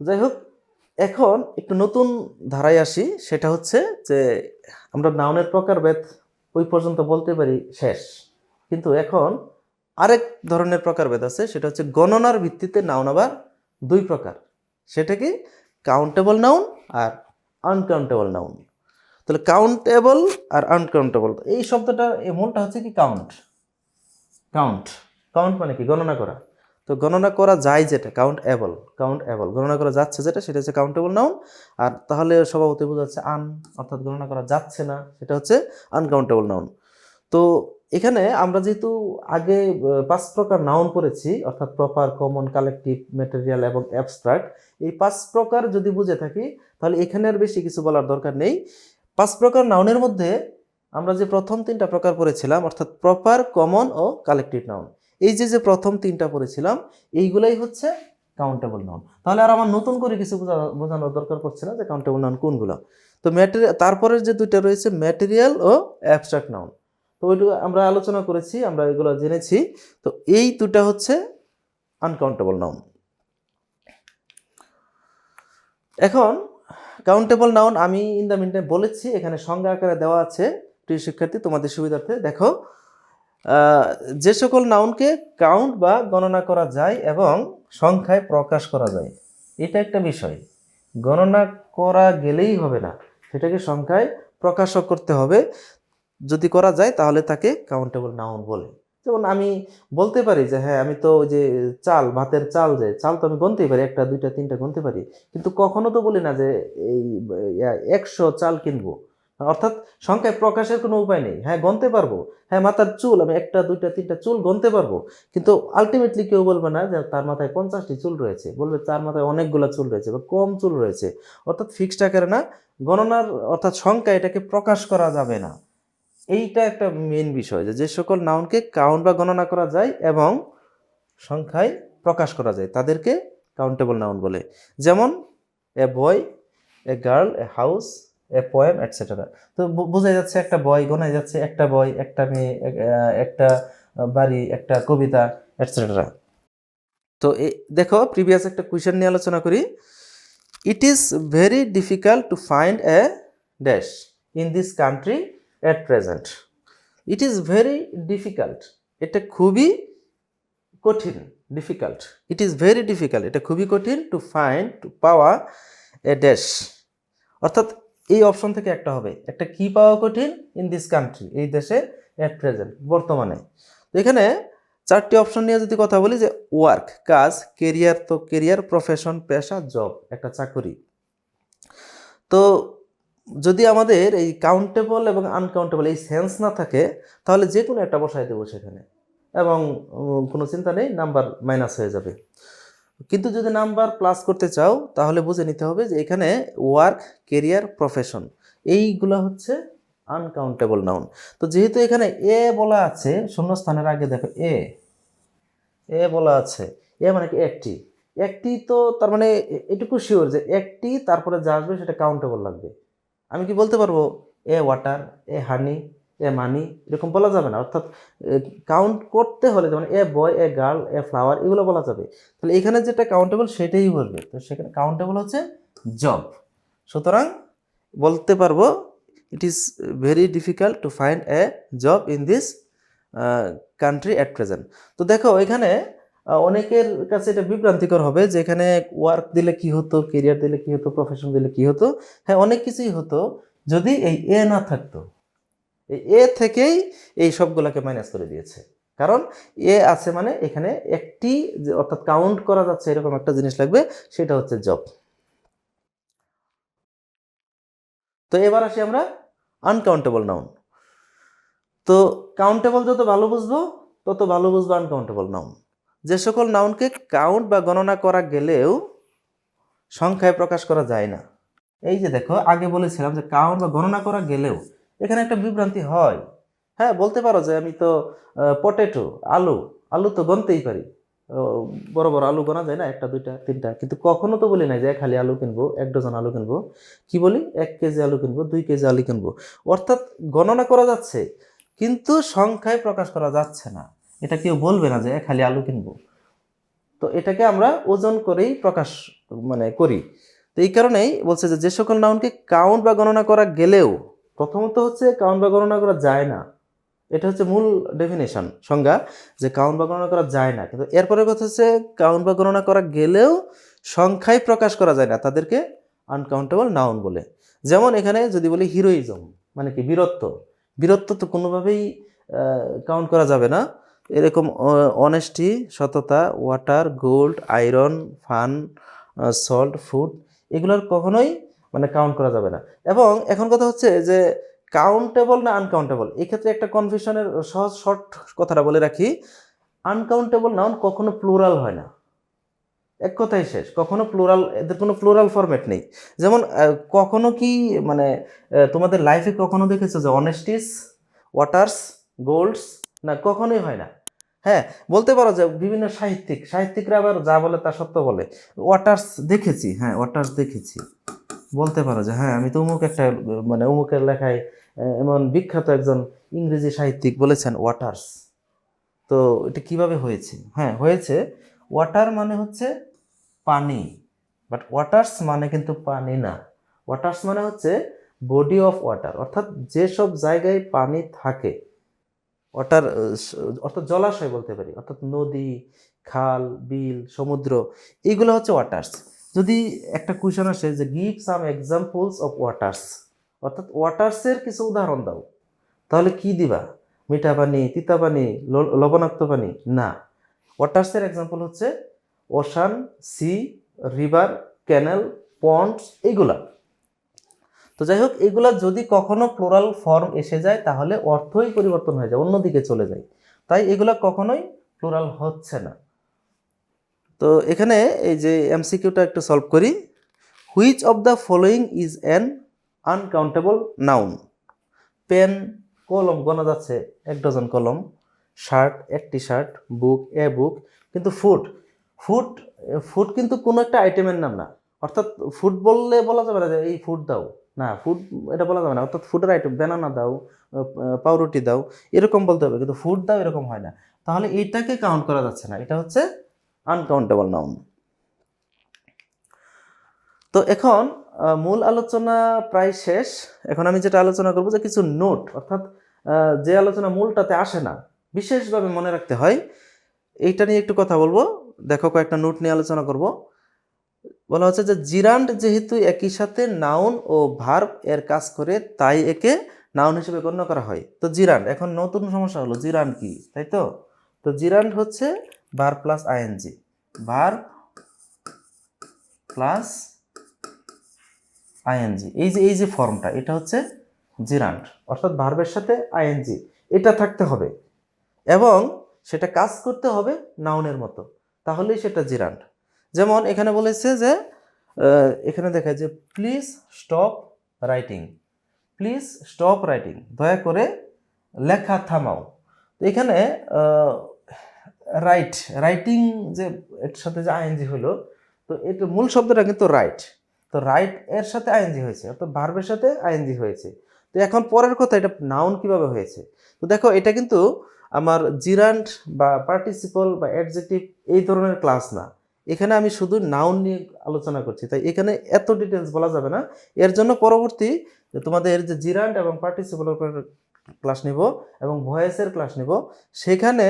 যাই হোক, এখন একটু নতুন ধারায় আসি। সেটা হচ্ছে যে আমরা নাউনের প্রকারভেদ ওই পর্যন্ত বলতে পারি শেষ। কিন্তু এখন আরেক ধরনের প্রকারভেদ আছে, সেটা হচ্ছে গণনার ভিত্তিতে নাউন আবার দুই প্রকার। সেটা কি কাউন্টেবল নাউন আর আনকাউন্টেবল নাউন তাহলে কাউন্টেবল আর আনকাউন্টেবল এই শব্দটা, এই মূলটা হচ্ছে কি কাউন্ট কাউন্ট কাউন্ট মানে কি? গণনা করা। তো গণনা করা যায় যেটা কাউন্ট এবল কাউন্ট এবল গণনা করা যাচ্ছে যেটা, সেটা হচ্ছে কাউন্টেবল নাউন আর তাহলে স্বভাবতই বোঝা যাচ্ছে আন অর্থাৎ গণনা করা যাচ্ছে না, সেটা হচ্ছে আনকাউন্টেবল নাউন তো এখানে আমরা যেহেতু আগে পাঁচ প্রকার নাউন পড়েছি, অর্থাৎ প্রপার কমন কালেকটিভ ম্যাটেরিয়াল এবং অ্যাবস্ট্রাক্ট এই পাঁচ প্রকার যদি বুঝে থাকি, তাহলে এখানে আর বেশি কিছু বলার দরকার নেই। পাঁচ প্রকার নাউনের মধ্যে আমরা যে প্রথম তিনটা প্রকার পড়েছিলাম, অর্থাৎ প্রপার কমন ও কালেকটিভ নাউন এই যে যে প্রথম তিনটা পড়েছিলাম, এইগুলাই হচ্ছে কাউন্টেবল নাউন তাহলে আর আমার নতুন করে কিছু বোঝা- বোঝানোর দরকার পড়ছে না যে কাউন্টেবল নাউন কোনগুলো। তো ম্যাটেরিয়াল তারপরের যে দুইটা রয়েছে ম্যাটেরিয়াল ও অ্যাবস্ট্রাক্ট নাউন তো ওইটুকু আমরা আলোচনা করেছি, আমরা এগুলো জেনেছি। তো এই দুটা হচ্ছে আনকাউন্টেবল নাউন এখন কাউন্টেবল নাউন আমি ইন দ্য মিনটাইম বলেছি, এখানে সংজ্ঞা আকারে দেওয়া আছে। প্রিয় শিক্ষার্থী, তোমাদের সুবিধার্থে দেখো। যে সকল নাউনকে কাউন্ট বা গণনা করা যায় এবং সংখ্যায় প্রকাশ করা যায়, এটা একটা বিষয়। গণনা করা গেলেই হবে না, সেটাকে সংখ্যায় প্রকাশও করতে হবে। যদি করা যায়, তাহলে তাকে কাউন্টেবল নাউন বলে। যেমন আমি বলতে পারি যে হ্যাঁ আমি তো ওই যে চাল, ভাতের চাল যে, চাল তো আমি গুনতেই পারি, একটা, দুইটা, তিনটা গুনতে পারি। কিন্তু কখনো তো বলি না যে এই, একশো চাল কিনবো। অর্থাৎ সংখ্যায় প্রকাশের কোনো উপায় নেই। হ্যাঁ গনতে পারব। হ্যাঁ মাথার চুল, আমি একটা, দুইটা, তিনটা চুল গনতে পারব। কিন্তু আলটিমেটলি কেউ বলবে না যে তার মাথায় পঞ্চাশটি চুল রয়েছে। বলবে তার মাথায় অনেকগুলো চুল রয়েছে বা কম চুল রয়েছে। অর্থাৎ ফিক্সড আকারে না, গণনার অর্থাৎ সংখ্যা এটাকে প্রকাশ করা যাবে না। এইটা একটা মেন বিষয় যে যে সকল নাউনকে কাউন্ট বা গণনা করা যায় এবং সংখ্যায় প্রকাশ করা যায়। তাদেরকে কাউন্টেবল নাউন বলে। যেমন a boy a girl a house a poem etcetera তো বু- বোঝা যাচ্ছে একটা বই গোনা যাচ্ছে একটা বই, একটা মেয়ে একটা বাড়ি, একটা কবিতা এটসেট্রা তো দেখো প্রিভিয়াস একটা কোয়েশ্চেন নিয়ে আলোচনা করি। It is very difficult to find a dash in this country at present it is very difficult এটা খুবই কঠিন difficult it is very difficult এটা খুবই কঠিন টু ফাইন্ড টু পাওয়া এ ড্যাশ অর্থাৎ এই অপশন থেকে একটা হবে। একটা কি পাওয়া কঠিন ইন দিস কান্ট্রি এই দেশে অ্যাট প্রেজেন্ট বর্তমানে। তো এখানে চারটি অপশন নিয়ে যদি কথা বলি যে ওয়ার্ক কাজ কেরিয়ার তো কেরিয়ার প্রফেশন পেশা জব একটা চাকরি। তো যদি আমাদের এই কাউন্টেবল এবং আনকাউন্টেবল এই সেন্স না থাকে, তাহলে যে কোনো একটা বসাই দেবো সেখানে। এবং কোনো চিন্তা নেই নাম্বার মাইনাস হয়ে যাবে। কিন্তু যদি নাম্বার প্লাস করতে চাও, তাহলে বুঝে নিতে হবে যে এখানে ওয়ার্ক কেরিয়ার প্রফেশন এইগুলো হচ্ছে আনকাউন্টেবল নাউন তো যেহেতু এখানে এ বলা আছে, শূন্যস্থানের আগে দেখো এ এ বলা আছে, এ মানে কি একটি একটি তো তার মানে এটুকু শিওর যে একটি তারপরে যা আসবে সেটা কাউন্টেবল লাগবে। আমি কি বলতে পারব? এ ওয়াটার এ হানি এ মানি এরকম বলা যাবে না। অর্থাৎ কাউন্ট করতে হলে যেমন a boy a girl a flower এগুলো বলা যাবে। তাহলে এখানে যেটা কাউন্টেবল সেটাই বলবে। তো সেখানে কাউন্টেবল হচ্ছে জব সুতরাং বলতে পারব it is very difficult to find a job in this country at present তো দেখো, এখানে অনেকের কাছে এটা বিভ্রান্তিকর হবে যে এখানে ওয়ার্ক দিলে কি হতো কেরিয়ার দিলে কি হতো প্রফেশন দিলে কি হতো। হ্যাঁ অনেক কিছুই হতো। যদি এই এ না থাকতো এ থেকেই এই সবগুলোকে মাইনাস করে দিয়েছে। কারণ এ আছে মানে এখানে একটি অর্থাৎ কাউন্ট করা যাচ্ছে এরকম একটা জিনিস লাগবে, সেটা হচ্ছে জব তো এবার আসি আমরা আনকাউন্টেবল নাউন তো কাউন্টেবল যত ভালো বুঝব, তত ভালো বুঝব আনকাউন্টেবল নাউন যে সকল নাউনকে কাউন্ট বা গণনা করা গেলেও সংখ্যায় প্রকাশ করা যায় না। এই যে দেখো, আগে বলেছিলাম যে কাউন্ট বা গণনা করা গেলেও এখানে একটা বিভ্রান্তি হয়। হ্যাঁ বলতে পারো যে আমি তো পটেটো আলু আলু তো গনতেই পারি। বড় বড় আলু গোনা যায় না, একটা, দুইটা, তিনটা। কিন্তু কখনো তো বলি নাই যে খালি আলু কিনবো, এক ডজন আলু কিনবো। কি বলি? এক কেজি আলু কিনবো, দুই কেজি আলু কিনবো। অর্থাৎ গণনা করা যাচ্ছে, কিন্তু সংখ্যায় প্রকাশ করা যাচ্ছে না। এটা কেউ বলবে না যে খালি আলু কিনবো। তো এটাকে আমরা ওজন করেই প্রকাশ মানে করি। তো এই কারণেই বলছে যে যে সকল নাউনকে কাউন্ট বা গণনা করা গেলেও প্রথমত হচ্ছে কাউন্ট বা গণনা করা যায় না। এটা হচ্ছে মূল ডেফিনেশন সংজ্ঞা যে কাউন্ট বা গণনা করা যায় না। কিন্তু এরপরে কথা হচ্ছে কাউন্ট বা গণনা করা গেলেও সংখ্যায় প্রকাশ করা যায় না, তাদেরকে আনকাউন্টেবল নাউন বলে। যেমন এখানে যদি বলি হিরোইজম মানে কি বীরত্ব। বীরত্ব তো কোনোভাবেই কাউন্ট করা যাবে না। এরকম অনেস্টি সততা water gold iron fun salt food এগুলোর কখনোই মানে কাউন্ট করা যাবে না। এবং এখন কথা হচ্ছে যে কাউন্টেবল না আনকাউন্টেবল এক্ষেত্রে একটা কনফিউশনের সহজ শর্ট কথাটা বলে রাখি আনকাউন্টেবল নাউন কখনো প্লুরাল হয় না। এক কথাই শেষ, কখনো প্লুরাল এদের কোনো প্লুরাল ফরম্যাট নেই। যেমন কখনো কি মানে তোমাদের লাইফে কখনো দেখেছ যে অনেস্টিস ওয়াটার্স গোল্ডস না, কখনোই হয় না? হ্যাঁ বলতে পারো যে বিভিন্ন সাহিত্যিক, সাহিত্যিকরা আবার যা বলে তা সত্য বলে। ওয়াটার্স দেখেছি হ্যাঁ ওয়াটার্স দেখেছি। বলতে পারো যে হ্যাঁ আমি তো অমুক একটা মানে অমুকের লেখায় এমন বিখ্যাত একজন ইংরেজি সাহিত্যিক বলেছেন, ওয়াটার্স। তো এটা কীভাবে হয়েছে? হ্যাঁ হয়েছে, ওয়াটার মানে হচ্ছে পানি, বাট ওয়াটার্স মানে কিন্তু পানি না। ওয়াটার্স মানে হচ্ছে বডি অফ ওয়াটার, অর্থাৎ যেসব জায়গায় পানি থাকে, ওয়াটার, অর্থাৎ জলাশয় বলতে পারি, অর্থাৎ নদী, খাল, বিল, সমুদ্র, এইগুলো হচ্ছে ওয়াটার্স। যদি একটা কোয়েশন আসে যে give some examples of waters অর্থাৎ ওয়াটার্সের কিছু উদাহরণ দাও। তাহলে কি দিবা? মিঠা পানি, তিতা পানি লবণাক্ত পানি? না। ওয়াটার্সের এক্সাম্পল হচ্ছে ocean sea river canal ponds এইগুলা তো যাই হোক, এগুলা যদি কখনো প্লোরাল ফর্ম এসে যায়, তাহলে অর্থই পরিবর্তন হয়ে যায়, অন্যদিকে চলে যায়। তাই এগুলা কখনোই প্লোরাল হচ্ছে না। তো এখানে এই যে এমসিকিউটা একটু সলভ করি। Which of the following is an uncountable noun pen কলম গোনা যাচ্ছে এক ডজন কলম। শার্ট একটি শার্ট বুক এ বুক কিন্তু ফুড ফুড ফুড কিন্তু কোনো একটা আইটেমের নাম না। অর্থাৎ ফুড বললে বলা যাবে না যে এই ফুড দাও। না ফুড এটা বলা যাবে না। অর্থাৎ ফুডের আইটেম ব্যানানা দাও পাউরুটি দাও, এরকম বলতে হবে। কিন্তু ফুড দাও এরকম হয় না। তাহলে এইটাকে কাউন্ট করা যাচ্ছে না। এটা হচ্ছে আনকাউন্টেবল নাউন তো এখন মূল আলোচনা প্রায় শেষ। এখন আমি যেটা আলোচনা করব যে কিছু নোট, অর্থাৎ যে আলোচনা মূলটাতে আসে না, বিশেষভাবে মনে রাখতে হয়, এইটা নিয়ে একটু কথা বলব। দেখো, কয়েকটা নোট নিয়ে আলোচনা করব। বলা হচ্ছে যে জিরান্ড যেহেতু একই সাথে নাউন ও ভার্ব এর কাজ করে, তাই একে নাউন হিসেবে গণ্য করা হয়। তো জিরান্ড এখন নতুন সমস্যা হলো জিরান্ড কি, তাই তো? তো জিরান্ড হচ্ছে verb plus I N G verb plus I N G এই যে এই যে ফর্মটা এটা হচ্ছে জিরান্ড অর্থাৎ ভার্বের সাথে আইএনজি এটা থাকতে হবে। এবং সেটা কাজ করতে হবে নাউনের মতো, তাহলেই সেটা জিরান্ড যেমন এখানে বলেছে যে এখানে দেখা যে please stop writing please stop writing দয়া করে লেখা থামাও। তো এখানে রাইট রাইটিং যে এর সাথে যে আইএনজি হলো, তো এটা মূল শব্দটা কিন্তু রাইট তো রাইট এর সাথে আইএনজি হয়েছে, অর্থাৎ ভার্বের সাথে আইএনজি হয়েছে। তো এখন পরের কথা, এটা নাউন কীভাবে হয়েছে? তো দেখো, এটা কিন্তু আমার জিরান্ট বা পার্টিসিপল বা অ্যাডজেক্টিভ এই ধরনের ক্লাস না। এখানে আমি শুধু নাউন নিয়ে আলোচনা করছি, তাই এখানে এত ডিটেলস বলা যাবে না। এর জন্য পরবর্তী তোমাদের যে জিরান্ট এবং পার্টিসিপলের ক্লাস নিব এবং ভয়েসের ক্লাস নিব, সেখানে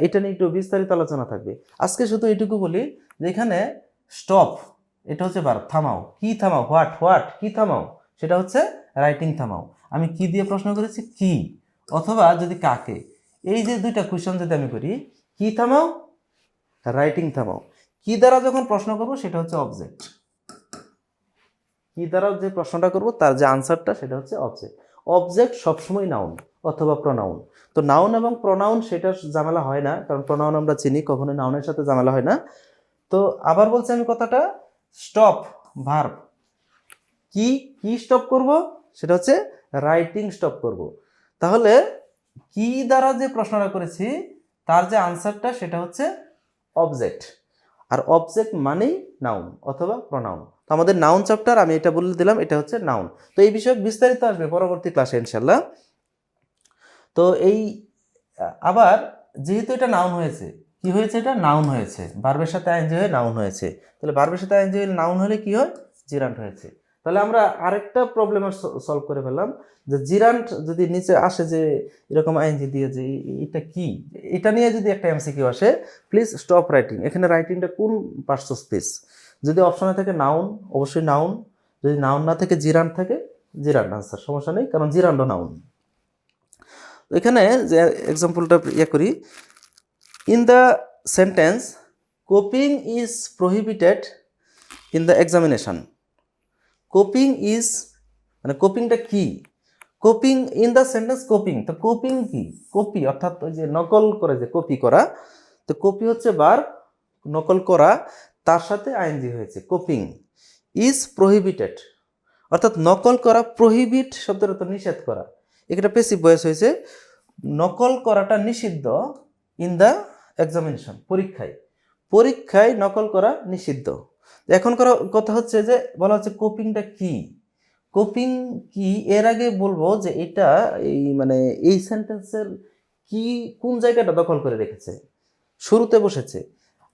এটা নিয়ে একটু বিস্তারিত আলোচনা থাকবে। আজকে শুধু এটুকু বলি যে এখানে স্টপ এটা হচ্ছে বার থামাও। কি থামাও? হোয়াট হোয়াট কি থামাও? সেটা হচ্ছে রাইটিং থামাও। আমি কি দিয়ে প্রশ্ন করেছি? কি। অথবা যদি কাকে। এই যে দুইটা কোয়েশন যদি আমি করি, কি থামাও? রাইটিং থামাও। কি দ্বারা যখন প্রশ্ন করব, সেটা হচ্ছে অবজেক্ট কি দ্বারা যে প্রশ্নটা করব, তার যে আনসারটা সেটা হচ্ছে অবজেক্ট অবজেক্ট সবসময় নাউন অথবা প্রনাউন তো নাউন এবং প্রনাউন সেটা ঝামেলা হয় না, কারণ প্রনাউন আমরা চিনি কখনো নাউনের সাথে ঝামেলা হয় না। তো আবার বলছি আমি কথাটা স্টপ ভার্ব কি কি স্টপ করব? সেটা হচ্ছে রাইটিং স্টপ করব। তাহলে কি দ্বারা যে প্রশ্নটা করেছি, তার যে আনসারটা সেটা হচ্ছে অবজেক্ট আর অবজেক্ট মানেই নাউন অথবা প্রনাউন তো আমাদের নাউন চ্যাপ্টার আমি এটা বলে দিলাম, এটা হচ্ছে নাউন তো এই বিষয়ে বিস্তারিত আসবে পরবর্তী ক্লাসে ইনশাল্লাহ তো এই, আবার যেহেতু এটা নাউন হয়েছে, কি হয়েছে এটা? নাউন হয়েছে। বার্বের সাথে আইনজি হয়ে নাউন হয়েছে। তাহলে বার্বের সাথে আইনজি হয়ে নাউন হলে কি হয়? জিরান্ট হয়েছে। তাহলে আমরা আরেকটা প্রবলেমের সলভ করে ফেললাম, যে জিরান্ট যদি নিচে আসে যে এরকম আইনজি দিয়ে যে এটা কি? এটা নিয়ে যদি একটা এমসিকিউ আসে প্লিজ স্টপ রাইটিং এখানে রাইটিংটা কোন পার্টস স্পেস যদি অপশনে থাকে নাউন অবশ্যই নাউন যদি নাউন না থাকে জিরান্ট থাকে জিরান্ট আনসার সমস্যা নেই, কারণ জিরান্ডও নাউন এখানে যে এক্সাম্পলটা ইয়ে করি in the sentence copying is prohibited in the examination copying is মানে কোপিংটা কি? Copying in the sentence copying তো কোপিং কি? কপি অর্থাৎ ওই যে নকল করে যে কপি করা, তো কপি হচ্ছে বার, নকল করা, তার সাথে আইনজি হয়েছে কোপিং ইজ প্রহিবিটেড অর্থাৎ নকল করা প্রহিবিট শব্দের অর্থ নিষেধ করা। এখানে পেসিভ বয়স হয়েছে। নকল করাটা নিষিদ্ধ ইন দ্য এক্সামিনেশন পরীক্ষায়। পরীক্ষায় নকল করা নিষিদ্ধ। এখন করা কথা হচ্ছে যে, বলা হচ্ছে কোপিংটা কি? কোপিং কি? এর আগে বলব যে এটা এই মানে এই সেন্টেন্সের কি, কোন জায়গাটা দখল করে রেখেছে? শুরুতে বসেছে।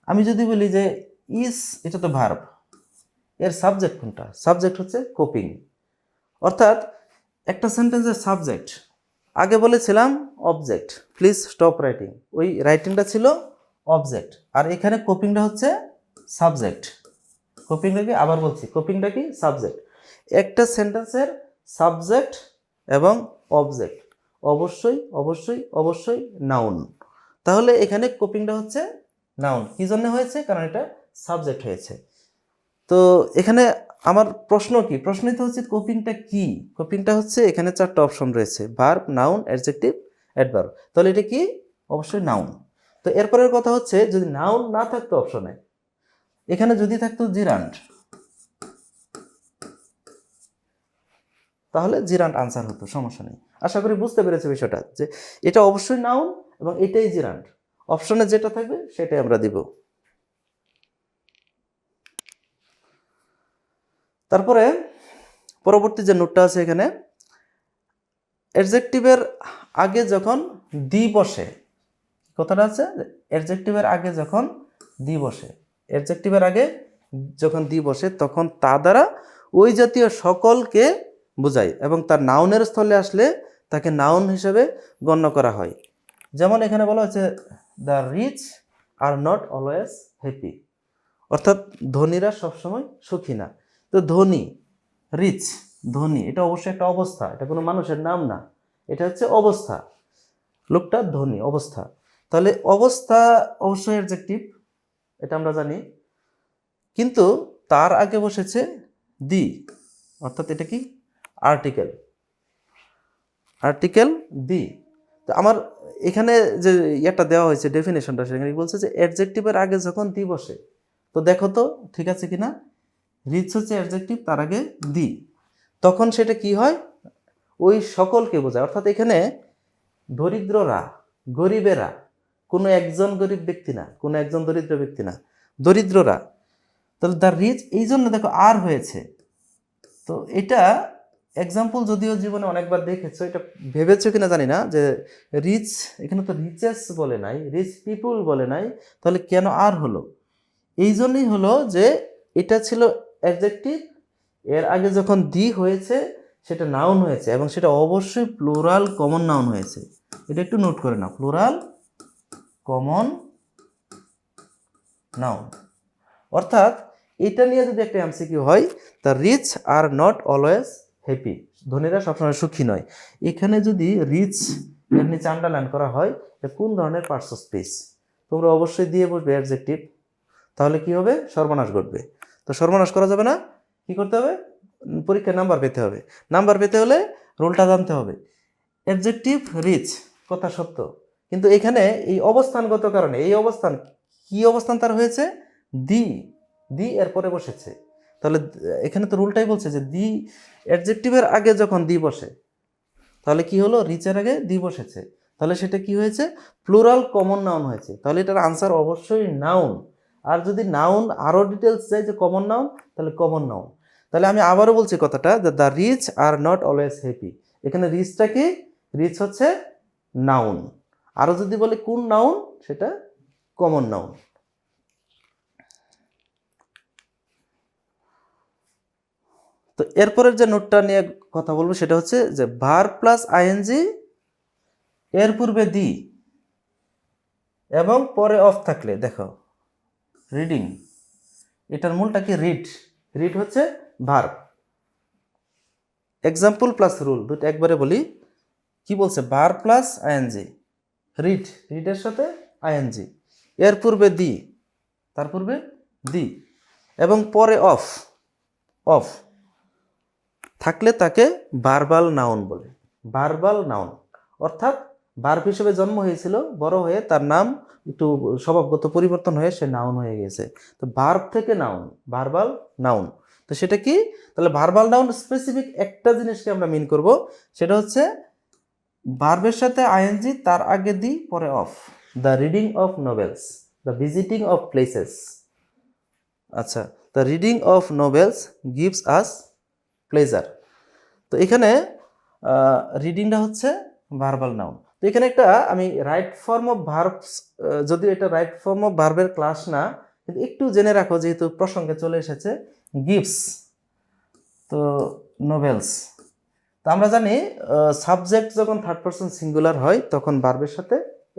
আমি যদি বলি যে ইস এটা তো ভার্ব এর সাবজেক্ট কোনটা? সাবজেক্ট হচ্ছে কোপিং অর্থাৎ একটা সেন্টেন্সের সাবজেক্ট আগে বলেছিলাম অবজেক্ট প্লিজ স্টপ রাইটিং ওই রাইটিংটা ছিল অবজেক্ট আর এখানে কোপিংটা হচ্ছে সাবজেক্ট কোপিংটা কি? আবার বলছি কোপিংটা কি? সাবজেক্ট একটা সেন্টেন্সের সাবজেক্ট এবং অবজেক্ট অবশ্যই অবশ্যই অবশ্যই নাউন তাহলে এখানে কোপিংটা হচ্ছে নাউন কী জন্য হয়েছে? কারণ এটা সাবজেক্ট হয়েছে। তো এখানে আমার প্রশ্ন কি? তো হচ্ছে কোপিংটা কি? কোপিংটা হচ্ছে এখানে চারটা অপশন রয়েছে ভার্ব নাউন অ্যাডজেক্টিভ অ্যাডভার্ব তাহলে এটা কি? অবশ্যই নাউন তো এরপরের কথা হচ্ছে যদি নাউন না থাকতো অপশনে এখানে যদি থাকতো জিরান্ট তাহলে জিরান্ট আনসার হতো, সমস্যা নেই। আশা করি বুঝতে পেরেছে বিষয়টা, যে এটা অবশ্যই নাউন এবং এটাই জিরান্ট অপশনে যেটা থাকবে সেটাই আমরা দিব। তারপরে পরবর্তী যে নোটটা আছে এখানে অ্যাডজেক্টিভের আগে যখন দি বসে কথাটা আছে? অ্যাডজেক্টিভের আগে যখন দি বসে অ্যাডজেক্টিভের আগে যখন দি বসে, তখন তা দ্বারা ওই জাতীয় সকলকে বোঝায় এবং তার নাউনের স্থলে আসলে তাকে নাউন হিসেবে গণ্য করা হয়। যেমন এখানে বলা হচ্ছে the rich are not always happy অর্থাৎ ধনীরা সবসময় সুখী না। তো ধনী রিচ ধনী, এটা অবশ্যই একটা অবস্থা, এটা কোনো মানুষের নাম না, এটা হচ্ছে অবস্থা। লোকটা ধনী, অবস্থা। তাহলে অবস্থা অবশ্যই অ্যাডজেক্টিভ এটা আমরা জানি। কিন্তু তার আগে বসেছে দি, অর্থাৎ এটা কি? Article article the. তো আমার এখানে যে ইয়েটা দেওয়া হয়েছে ডেফিনেশনটা সেখানে বলছে যে অ্যাডজেক্টিভের আগে যখন দি বসে, তো দেখো তো ঠিক আছে কিনা? রিচ হচ্ছে অ্যাডজেক্টিভ তার আগে দি। তখন সেটা কি হয়? ওই সকলকে বোঝায়। অর্থাৎ এখানে দরিদ্ররা, গরিবেরা, কোনো একজন গরিব ব্যক্তি না, কোনো একজন দরিদ্র ব্যক্তি না, দরিদ্ররা। তাহলে দ্য রিচ এই জন্য দেখো আর হয়েছে। তো এটা এক্সাম্পল যদিও জীবনে অনেকবার দেখেছ, এটা ভেবেছো কিনা জানি না, যে রিচ এখানে তো রিচেস বলে নাই রিচ পিপুল বলে নাই, তাহলে কেন আর হলো? এই জন্যই হলো যে এটা ছিল অ্যাডজেক্টিভ এর আগে যখন দি হয়েছে, সেটা নাউন হয়েছে এবং সেটা অবশ্যই প্লুরাল কমন নাউন হয়েছে। এটা একটু নোট করে নাও প্লুরাল কমন নাউন অর্থাৎ, এটা নিয়ে যদি একটা এমসিকিউ হয় the rich are not always happy ধনীরা সবসময় সুখী নয়। এখানে যদি রিচ এর নিচে আন্ডারলাইন করা হয় কোন ধরনের পার্টস অফ স্পেস তোমরা অবশ্যই দিয়ে বসবে অ্যাডজেক্টিভ তাহলে কি হবে? সর্বনাশ ঘটবে। তো সর্বনাশ করা যাবে না। কি করতে হবে? পরীক্ষায় নাম্বার পেতে হবে। নাম্বার পেতে হলে রোলটা জানতে হবে। অ্যাডজেক্টিভ রিচ কথা সত্য। কিন্তু এখানে এই অবস্থানগত কারণে, এই অবস্থান কি অবস্থান তার হয়েছে? দি দি এর পরে বসেছে। তাহলে এখানে তো রুলটাই বলছে যে দি অ্যাডজেক্টিভের আগে যখন দি বসে, তাহলে কি হলো? রিচের আগে দি বসেছে। তাহলে সেটা কি হয়েছে? প্লুরাল কমন নাউন হয়েছে। তাহলে এটার আনসার অবশ্যই নাউন আর যদি নাউন আরও ডিটেলস চাই যে কমন নাউন তাহলে কমন নাউন তাহলে আমি আবারও বলছি কথাটা the rich are not always happy এখানে রিচটা কি? রিচ হচ্ছে নাউন আরও যদি বলে কোন নাউন সেটা কমন নাউন তো এরপরের যে নোটটা নিয়ে কথা বলব, সেটা হচ্ছে যে ভার প্লাস আইএনজি এর পূর্বে দি এবং পরে অফ থাকলে। দেখো রিডিং এটার মূলটা কি? রিড রিড হচ্ছে ভার্ব এক্সাম্পল প্লাস রুল দুটো একবারে বলি। কি বলছে? বার প্লাস আইএনজি রিড রিডের সাথে আইএনজি এর পূর্বে দি তার পূর্বে দি এবং পরে অফ অফ থাকলে তাকে বারবাল নাউন বলে। বারবাল নাউন অর্থাৎ বার্ব হিসেবে জন্ম হয়েছিল, বড় হয়ে তার নাম একটু স্বভাবগত পরিবর্তন হয়ে সে নাউন হয়ে গেছে। তো বার্ব থেকে নাউন বারবাল নাউন তো সেটা কি? তাহলে ভার্বাল নাউন স্পেসিফিক একটা জিনিসকে আমরা মিন করব, সেটা হচ্ছে ভার্বের সাথে আইএনজি তার আগে দি, পরে of the reading of novels the visiting of places আচ্ছা the reading of novels gives us pleasure তো এখানে রিডিংটা হচ্ছে ভার্বাল নাউন তো এখানে একটা আমি রাইট ফর্ম অফ ভার্বস যদিও এটা রাইট ফর্ম অফ ভার্বের ক্লাস না, কিন্তু একটু জেনে রাখো যেহেতু প্রসঙ্গে চলে এসেছে গিফটস তো নোভেলস তো আমরা জানি সাবজেক্ট যখন থার্ড পার্সন সিঙ্গুলার হয়, তখন ভার্বের সাথে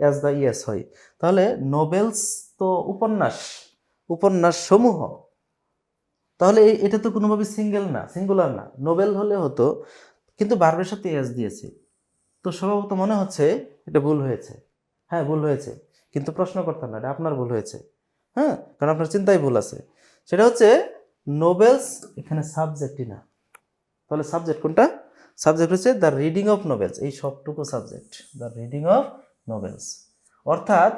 এস বা ইয়েস হয়। তাহলে নোবেলস তো উপন্যাস উপন্যাস সমূহ তাহলে এটা তো কোনোভাবে সিঙ্গেল না সিঙ্গুলার না। নোবেল হলে হতো, কিন্তু ভার্বের সাথে এস দিয়েছে। তো স্বভাবত মনে হচ্ছে এটা ভুল হয়েছে। হ্যাঁ ভুল হয়েছে। কিন্তু প্রশ্ন করতাম না, এটা আপনার ভুল হয়েছে। হ্যাঁ কারণ আপনার চিন্তায় ভুল আছে। সেটা হচ্ছে নোবেলস এখানে সাবজেক্টই না। তাহলে সাবজেক্ট কোনটা? সাবজেক্ট হচ্ছে দ্য রিডিং অফ নোবেলস। এই সবটুকু subject, the reading of novels. অর্থাৎ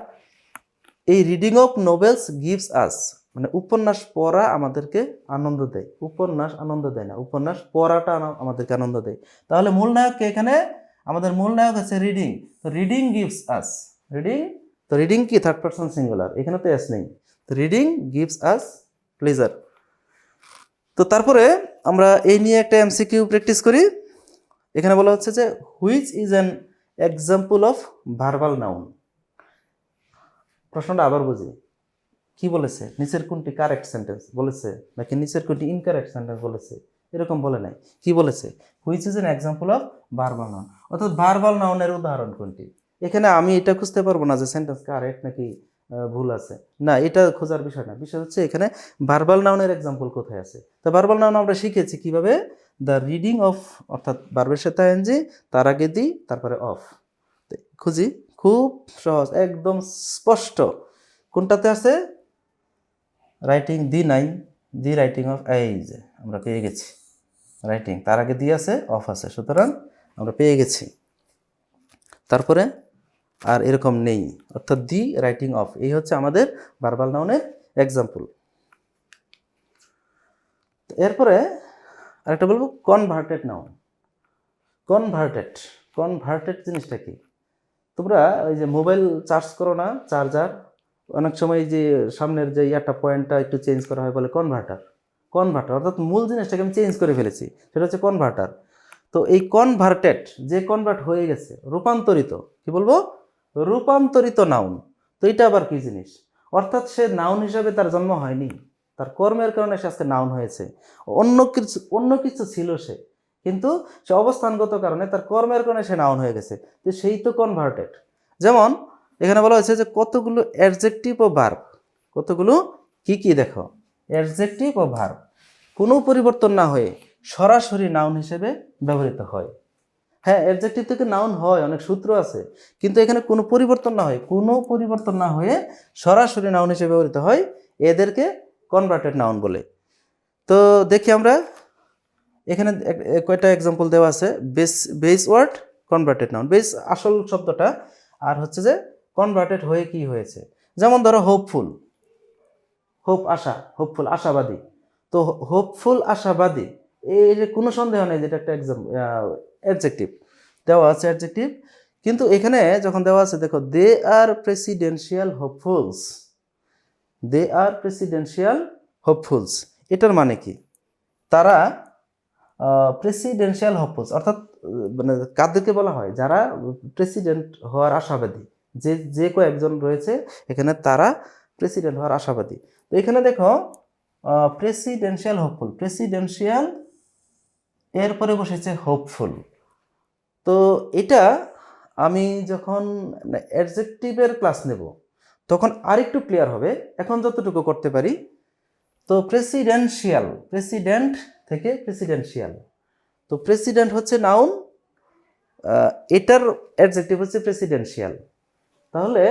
এই reading of novels gives us মানে উপন্যাস পড়া আমাদেরকে আনন্দ দেয়। উপন্যাস আনন্দ দেয় না, উপন্যাস পড়াটা আমাদেরকে আনন্দ দেয়। তাহলে মূল নায়ককে এখানে আমাদের মূল নায়ক হচ্ছে রিডিং। তো রিডিং গিভস আস রিডিং, তো রিডিং কি? থার্ড পার্সন সিঙ্গুলার এখানে তো এস নেই। তো রিডিং গিভস আস প্লেজার তো তারপরে আমরা এই নিয়ে একটা এমসিকিউ প্র্যাকটিস করি। এখানে বলা হচ্ছে যে which is an example of verbal noun প্রশ্নটা আবার বুঝি। কি বলেছে? নিচের কোনটি কারেক্ট সেন্টেন্স বলেছে, নাকি নিচের কোনটি ইনকারেক্ট সেন্টেন্স বলেছে? এরকম বলে নাই। কি বলেছে? Which is an example of verbal noun অর্থাৎ ভার্বাল নাউনের উদাহরণ কোনটি? এখানে আমি এটা খুঁজতে পারব না যে সেন্টেন্স কারেক্ট নাকি ভুল আছে। না, এটা খোঁজার বিষয় না। বিষয় হচ্ছে এখানে ভার্বাল নাউনের এক্সাম্পল কোথায় আছে? তো ভার্বাল নাউন আমরা শিখেছি কীভাবে? দ্য রিডিং অফ অর্থাৎ ভার্বের সাথে এনজি তার আগে দিই তারপরে অফ খুঁজি। খুব সহজ, একদম স্পষ্ট। কোনটাতে আছে? রাইটিং দি নাই দি রাইটিং অফ এই যে আমরা পেয়ে গেছি। রাইটিং, তার আগে দিয়ে আছে, অফ আছে। সুতরাং আমরা পেয়ে গেছি। তারপরে আর এরকম নেই। অর্থাৎ দি রাইটিং অফ, এই হচ্ছে আমাদের ভার্বাল নাউনের এক্সাম্পল। এরপরে আরেকটা বলব কনভার্টেড নাউন কনভার্টেড কনভার্টেড জিনিসটা কি? তোমরা ওই যে মোবাইল চার্জ করো না, চার্জার, অনেক সময় যে সামনের যে ইয়াটা পয়েন্টটা একটু চেঞ্জ করা হয় বলে কনভার্টার কনভার্টার অর্থাৎ মূল জিনিসটাকে আমি চেঞ্জ করে ফেলেছি, সেটা হচ্ছে কনভার্টার তো এই কনভার্টেড যে কনভার্ট হয়ে গেছে, রূপান্তরিত, কি বলব? রূপান্তরিত নাউন তো এটা আবার কি জিনিস? অর্থাৎ সে নাউন হিসাবে তার জন্ম হয়নি, তার কর্মের কারণে সে আজকে নাউন হয়েছে। অন্য কিছু অন্য কিছু ছিল সে, কিন্তু সে অবস্থানগত কারণে তার কর্মের কারণে সে নাউন হয়ে গেছে। তো সেই তো কনভার্টেড যেমন, এখানে বলা হয়েছে যে কতগুলো অ্যাডজেক্টিভ ও বার্ব কতগুলো, কি কি দেখো? অ্যাডজেক্টিভ ও ভার্ব কোনো পরিবর্তন না হয়ে সরাসরি নাউন হিসেবে ব্যবহৃত হয়। হ্যাঁ অ্যাডজেক্টিভ থেকে নাউন হয়, অনেক সূত্র আছে, কিন্তু এখানে কোনো পরিবর্তন না হয়, কোনো পরিবর্তন না হয়ে সরাসরি নাউন হিসেবে ব্যবহৃত হয়, এদেরকে কনভার্টেড নাউন বলে। তো দেখি আমরা, এখানে কয়টা এক্সাম্পল দেওয়া আছে base base word converted noun base আসল শব্দটা, আর হচ্ছে যে কনভার্টেড হয়ে কি হয়েছে। যেমন ধরো হোপফুল হোপ আশা, হোপফুল আশাবাদী। তো হোপফুল আশাবাদী এই যে কোনো সন্দেহ নেই যেটা একটা এক্সাম অ্যাডজেক্টিভ দেওয়া আছে অ্যাডজেক্টিভ কিন্তু এখানে যখন দেওয়া আছে, দেখো দে আর প্রেসিডেন্সিয়াল হোপফুলস দে আর প্রেসিডেন্সিয়াল হোপফুলস এটার মানে কি? তারা প্রেসিডেন্সিয়াল হোপফুলস অর্থাৎ মানে কাদেরকে বলা হয়? যারা প্রেসিডেন্ট হওয়ার আশাবাদী। যে যে কয়েকজন রয়েছে, এখানে তারা প্রেসিডেন্ট হওয়ার আশাবাদী। তো এখানে দেখো প্রেসিডেন্সিয়াল হোপফুল। প্রেসিডেন্সিয়াল, এরপরে বসেছে হোপফুল। তো এটা আমি যখন অ্যাডজেক্টিভের ক্লাস নেব, তখন আরেকটু ক্লিয়ার হবে। এখন যতটুকু করতে পারি, তো প্রেসিডেন্সিয়াল, প্রেসিডেন্ট থেকে প্রেসিডেন্সিয়াল। তো প্রেসিডেন্ট হচ্ছে নাউন এটার অ্যাডজেক্টিভ হচ্ছে প্রেসিডেন্সিয়াল। তাহলে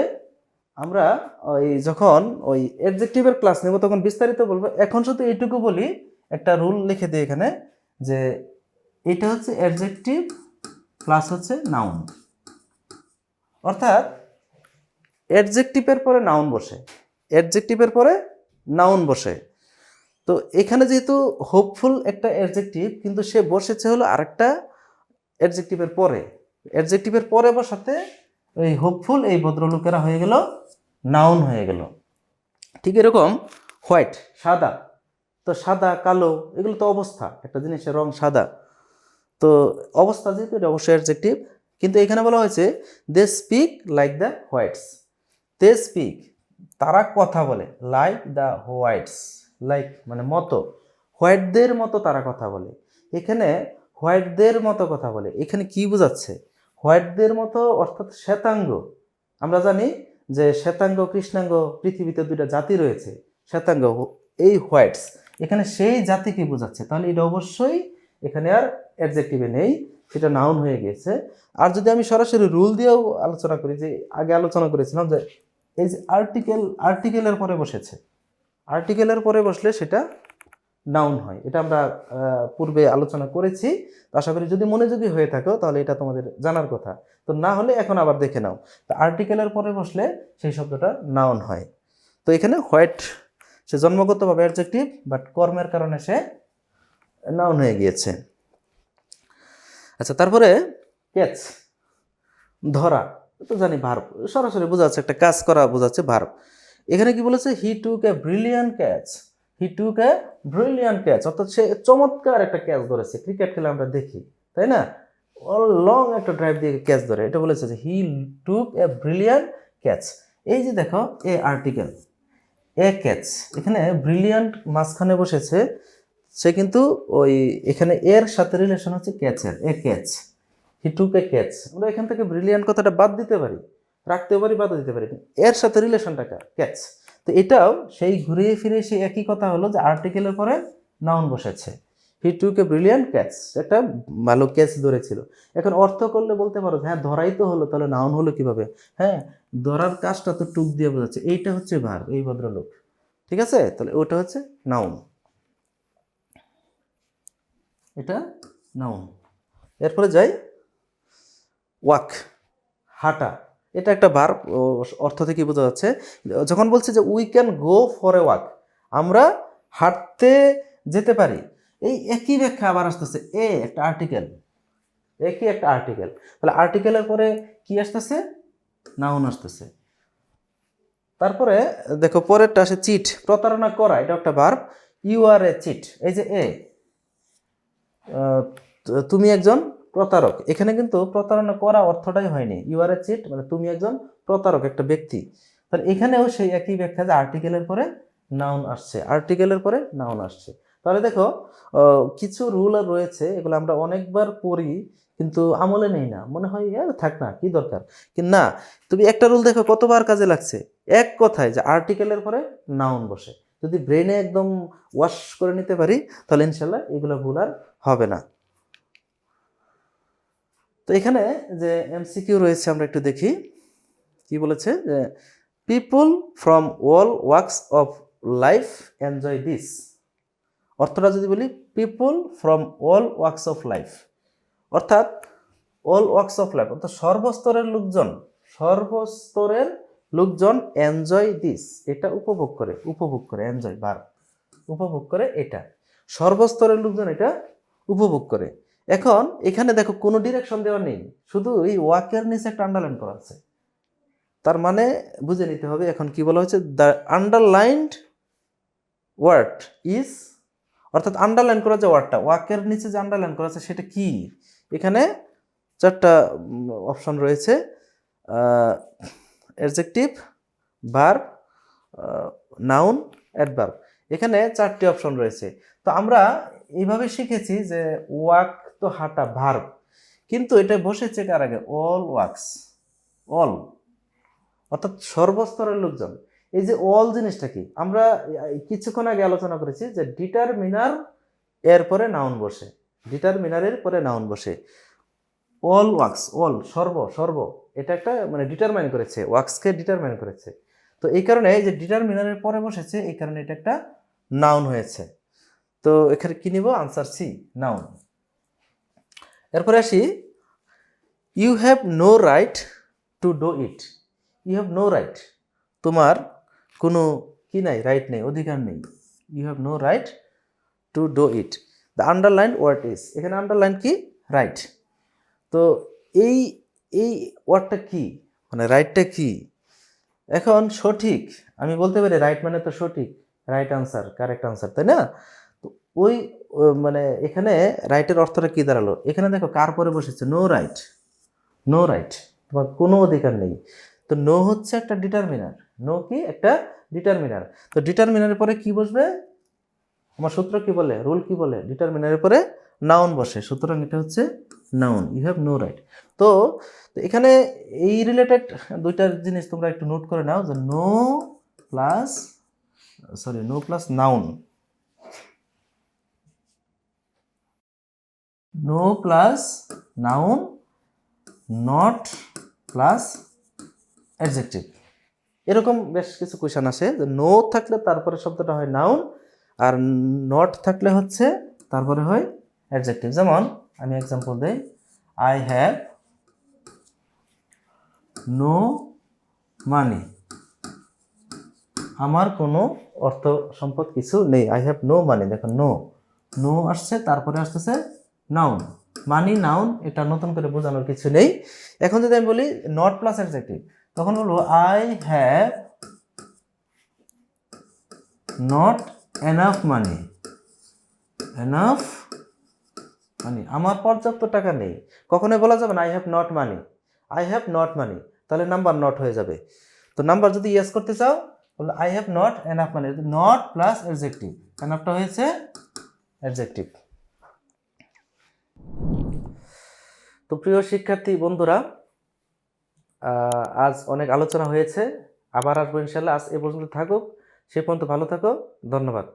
আমরা ওই যখন ওই অ্যাডজেক্টিভের ক্লাস নেব, তখন বিস্তারিত বলব। এখন শুধু এইটুকু বলি, একটা রুল লিখে দিই এখানে, যে এটা হচ্ছে অ্যাডজেক্টিভ প্লাস হচ্ছে নাউন অর্থাৎ অ্যাডজেক্টিভের পরে নাউন বসে অ্যাডজেক্টিভের পরে নাউন বসে। তো এখানে যেহেতু হোপফুল একটা অ্যাডজেক্টিভ কিন্তু সে বসেছে হলো আরেকটা অ্যাডজেক্টিভের পরে। অ্যাডজেক্টিভের পরে বসাতে ওই হোপফুল এই ভদ্রলোকেরা হয়ে গেল নাউন হয়ে গেল। ঠিক এরকম হোয়াইট সাদা। তো সাদা, কালো, এগুলো তো অবস্থা, একটা জিনিসের রং সাদা। তো অবস্থা যেহেতু এটা অবশ্যই অ্যাডজেক্টিভ কিন্তু এখানে বলা হয়েছে they speak like the whites they speak তারা কথা বলে লাইক দ্য হোয়াইটস লাইক মানে মতো। হোয়াইটদের মতো তারা কথা বলে। এখানে হোয়াইটদের মতো কথা বলে। এখানে কি বোঝাচ্ছে? হোয়াইটদের মতো, অর্থাৎ শ্বেতাঙ্গ। আমরা জানি যে শ্বেতাঙ্গ, কৃষ্ণাঙ্গ পৃথিবীতে দুইটা জাতি রয়েছে, শ্বেতাঙ্গ এই হোয়াইটস। এখানে সেই জাতিকে বোঝাচ্ছে। তাহলে এটা অবশ্যই এখানে আর অ্যাডজেক্টিভে নেই সেটা নাউন হয়ে গিয়েছে আর যদি আমি সরাসরি রুল দিয়েও আলোচনা করি, যে আগে আলোচনা করেছিলাম যে এই যে আর্টিকেল আর্টিকেলের পরে বসেছে। আর্টিকেলের পরে বসলে সেটা নাউন হয়। এটা আমরা পূর্বে আলোচনা করেছি। তো আশা করি যদি মনোযোগী হয়ে থাকো, তাহলে এটা তোমাদের জানার কথা। তো না হলে এখন আবার দেখে নাও। তো আর্টিকেলের পরে বসলে সেই শব্দটা নাউন হয়। তো এখানে হোয়াইট সে জন্মগতভাবে অ্যাডজেক্টিভ বাট কর্মের কারণে সে নাউন হয়ে গিয়েছে। আচ্ছা তারপরে ক্যাচ ধরা। তো জানি ভার্ব সরাসরি বোঝাচ্ছে একটা কাজ করা বোঝাচ্ছে ভার্ব এখানে কি বলেছে? He took a brilliant catch he took a brilliant catch অর্থাৎ সে চমৎকার একটা ক্যাচ ধরেছে। ক্রিকেট খেলে আমরা দেখি, তাই না? অল লং একটা ড্রাইভ দিয়ে ক্যাচ ধরে। এটা বলেছে যে হি টুক এ ব্রিলিয়ান্ট ক্যাচ এই যে দেখো, এ আর্টিকেল এ ক্যাচ এখানে ব্রিলিয়ান্ট মাঝখানে বসেছে। সে কিন্তু ওই, এখানে এর সাথে রিলেশন হচ্ছে ক্যাচের এ catch he took A catch আমরা এখান থেকে ব্রিলিয়ান্ট কথাটা বাদ দিতে পারি। রাখতে পারি, বাদ দিতে পারি। এর সাথে রিলেশনটা ক্যাচ তো এটাও সেই ঘুরিয়ে ফিরে সেই একই কথা হলো যে আর্টিকেলের পরে নাউন বসেছে। হি টুক এ ব্রিলিয়ান্ট ক্যাচ একটা ভালো ক্যাচ ধরেছিল। এখন অর্থ করলে বলতে পারো হ্যাঁ ধরাই তো হলো, তাহলে নাউন হলো কীভাবে? হ্যাঁ ধরার কাজটা তো টুক দিয়ে বোঝাচ্ছে। এইটা হচ্ছে ভার এই ভদ্রলোক। ঠিক আছে? তাহলে ওটা হচ্ছে নাউন এটা নাউন এরপরে যাই। ওয়াক, হাঁটা। এটা একটা বার অর্থ থেকে বোঝা যাচ্ছে। যখন বলছে যে we can go for a walk আমরা হাঁটতে যেতে পারি। এই একই ব্যাখ্যা আবার আসতেছে এ একটা আর্টিকেল একই একটা আর্টিকেল তাহলে আর্টিকেলের পরে কি আসতেছে? নাউন আসতেছে। তারপরে, দেখো, পরেরটা আসে চিট প্রতারণা করা এটা একটা verb you are a cheat এই যে এ তুমি একজন প্রতারক। এখানে কিন্তু প্রতারণা করা অর্থটাই হয়নি। ইউ আর এ চিট মানে তুমি একজন প্রতারক একটা ব্যক্তি। তাহলে এখানেও সেই একই ব্যাখ্যা যে আর্টিকেলের পরে নাউন আসছে। আর্টিকেলের পরে নাউন আসছে। তাহলে দেখো কিছু রুল আর রয়েছে এগুলো আমরা অনেকবার পড়ি কিন্তু আমলে নেই না। মনে হয় "এ, থাক না কি দরকার? কি না তুমি একটা রুল দেখো কতবার কাজে লাগছে? এক কথায় যে আর্টিকেলের পরে নাউন বসে। যদি ব্রেনে একদম ওয়াশ করে নিতে পারি তাহলে ইনশাল্লাহ এগুলো ভুল আর হবে না। তো এখানে যে এমসিকিউ রয়েছে, আমরা একটু দেখি। কি বলেছে? যে people from all works of life enjoy this অর্থটা যদি বলি people from all works of life অর্থাৎ অল ওয়ার্কস অফ লাইফ অর্থাৎ সর্বস্তরের লোকজন সর্বস্তরের লোকজন এনজয় দিস এটা উপভোগ করে উপভোগ করে এনজয় বার উপভোগ করে এটা। সর্বস্তরের লোকজন এটা উপভোগ করে। এখন এখানে দেখো কোনো ডিরেকশন দেওয়া নেই, শুধু এই ওয়াকের নিচে একটা আন্ডারলাইন করা আছে। তার মানে বুঝে নিতে হবে, এখন কি বলা হচ্ছে দ্য আন্ডারলাইন্ড ওয়ার্ড ইজ অর্থাৎ আন্ডারলাইন করা যে ওয়ার্ডটা ওয়াকের নিচে যে আন্ডারলাইন করা আছে সেটা কি? এখানে চারটা অপশন রয়েছে অ্যাডজেক্টিভ ভার্ব নাউন অ্যাডভার্ব এখানে চারটি অপশন রয়েছে। তো আমরা এইভাবে শিখেছি যে ওয়াক তো হাঁটা ভার্ব কিন্তু এটা বসেছে কার আগে? অল ওয়াক্স অল অর্থাৎ সর্বস্তরের লোকজন। এই যে অল জিনিসটা কি? আমরা কিছুক্ষণ আগে আলোচনা করেছি যে ডিটারমিনার এর পরে নাউন বসে। ডিটারমিনারের পরে নাউন বসে। অল ওয়াক্স অল সর্ব সর্ব। এটা একটা মানে ডিটারমাইন করেছে। ওয়াক্সকে ডিটারমাইন করেছে। তো এই কারণে যে ডিটারমিনারের পরে বসেছে, এই কারণে এটা একটা নাউন হয়েছে। তো এখানে কি নিব? আনসার সি নাউন এরপরে আসি you have no right to do it you have no right তোমার কোনো কি নাই রাইট নেই, অধিকার নেই। You have no right to do it the underline word is এখানে আন্ডারলাইন কি? রাইট তো এই এই ওয়ার্ডটা কি? মানে রাইটটা কি? এখন সঠিক, আমি বলতে পারি রাইট মানে তো সঠিক রাইট আনসার কারেক্ট আনসার তাই না? তো ওই মানে এখানে রাইটের অর্থটা কি দাঁড়াল? এখানে দেখো, কার পরে বসেছে? নো রাইট নো রাইট তোমার কোনো অধিকার নেই। তো নো হচ্ছে একটা ডিটারমিনার নো কি? একটা ডিটারমিনার তো ডিটারমিনারের পরে কি বসবে? আমার সূত্র কি বলে? রুল কি বলে? ডিটারমিনারের পরে নাউন বসে। সুতরাং এটা হচ্ছে noun you have no right তো এখানে এই রিলেটেড দুইটা জিনিস তোমরা একটু নোট করে নাও যে no plus sorry no plus noun no plus noun not plus adjective এরকম বেশ কিছু কোয়েশন আসে যে নো থাকলে তারপরে শব্দটা হয় নাউন আর নট থাকলে হচ্ছে তারপরে হয় অ্যাডজেক্টিভ যেমন আমি এক্সাম্পল দেই আই হ্যাভ নো মানি আমার কোনো অর্থ সম্পদ কিছু নেই। আই হ্যাভ নো মানি দেখো নো নো আসছে, তারপরে আসতেছে নাউন মানি নাউন এটা নতুন করে বোঝানোর কিছু নেই। এখন যদি আমি বলি নট প্লাস অ্যাডজেক্টিভ তখন বলব I have not enough money enough money আমার পর্যাপ্ত টাকা নেই। কখনোই বলা যাবে না I have not money I have not money তাহলে নাম্বার নট হয়ে যাবে। তো নাম্বার যদি ইয়েস করতে চাও বলে I have not enough money not plus adjective এনাফটা হয়েছে অ্যাডজেক্টিভ তো প্রিয় শিক্ষার্থী, বন্ধুরা আজ অনেক আলোচনা হয়েছে। আবার আসব ইনশাল্লাহ। আজ এ পর্যন্ত থাকুক। সে পর্যন্ত ভালো থাকো। ধন্যবাদ।